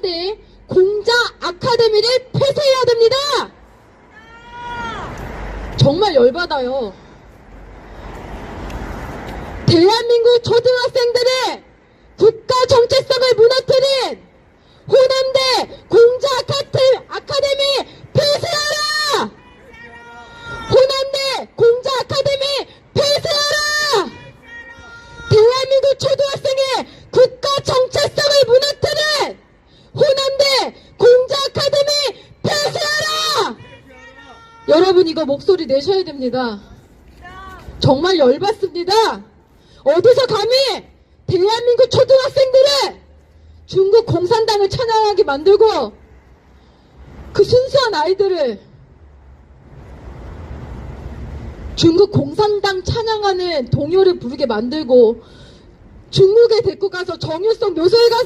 호남대 공자 아카데미를 폐쇄해야 됩니다. 정말 열받아요. 대한민국 초등학생들의 국가 정체성을 무너뜨린 호남대 공자 아카데미 폐쇄하라! 호남대 공자 아카데미 폐쇄하라! 대한민국 초등학생의 국가 정체성을 무너뜨린 호남대 공자 아카데미 폐쇄하라! 여러분 이거 목소리 내셔야 됩니다. 정말 열받습니다. 어디서 감히 대한민국 초등학생들을 중국 공산당을 찬양하게 만들고 그 순수한 아이들을 중국 공산당 찬양하는 동요를 부르게 만들고 중국에 데리고 가서 정일성 묘소에 가서